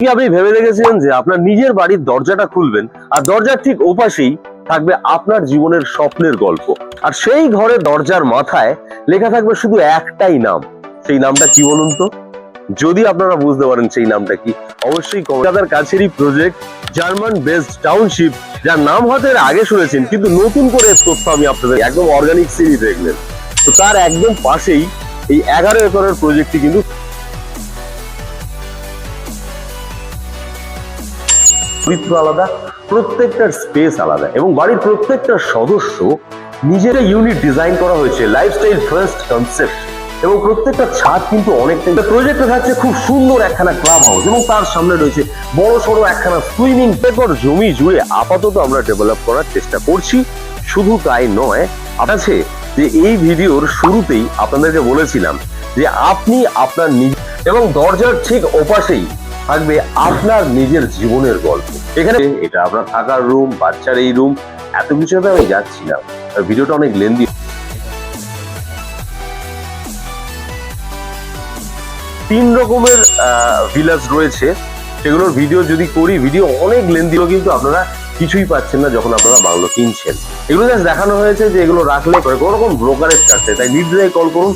আপনি ভেবে দেখেছিলেন যে আপনার নিজের বাড়ির দরজাটা খুলবেন আর দরজার ঠিক ওপাশেই থাকবে আপনার জীবনের স্বপ্নের গল্প? আর সেই ঘরের দরজার মাথায় লেখা থাকবে শুধু একটাই নাম। সেই নামটা কি বলুন তো? যদি আপনারা বুঝতে পারেন সেই নামটা কি, অবশ্যই কলকাতার কাছেরই প্রজেক্ট জার্মান বেসড টাউনশিপ যার নাম হয়তো এর আগে শুনেছেন, কিন্তু নতুন করে তথ্য আমি আপনাদের একদম অর্গানিক সিরি দেখলেন। তো তার একদম পাশেই এই এগারো একরের প্রজেক্টটি কিন্তু চরিত্র আলাদা প্রত্যেকটার স্পেস আলাদা এবং বাড়ির প্রত্যেকটা সদস্য নিজেরা ইউনিট ডিজাইন করা হয়েছে লাইফস্টাইল ফার্স্ট কনসেপ্ট এবং প্রত্যেকটা ছাদ কিন্তু অনেকটা প্রজেক্টে থাকছে খুব সুন্দর একখানা ক্লাব হাউস এবং তার সামনে রয়েছে বড় সড়ো একখানা সুইমিং একর জমি জুড়ে আপাতত আমরা ডেভেলপ করার চেষ্টা করছি। শুধু তাই নয় আছে যে এই ভিডিওর শুরুতেই আপনাদেরকে বলেছিলাম যে আপনি আপনার নিজ এবং দরজার ঠিক ওপাশেই থাকবে আপনার নিজের জীবনের গল্প। এখানে এটা আপনার থাকার রুম বাচ্চার এই রুম এত কিছুতে আমি যাচ্ছি না। ভিডিওটা অনেক লেন্দি তিন রকমের ভিলাস রয়েছে। সেগুলোর ভিডিও যদি করি ভিডিও অনেক লেন্দিও কিন্তু আপনারা কিছুই পাচ্ছেন না যখন আপনারা বাংলো কিনছেন। এগুলো জাস্ট দেখানো হয়েছে যে এগুলো রাখলে কোনো রকম ব্রোকারেজ কাটছে, তাই নির্দ্বিধায় কল করুন।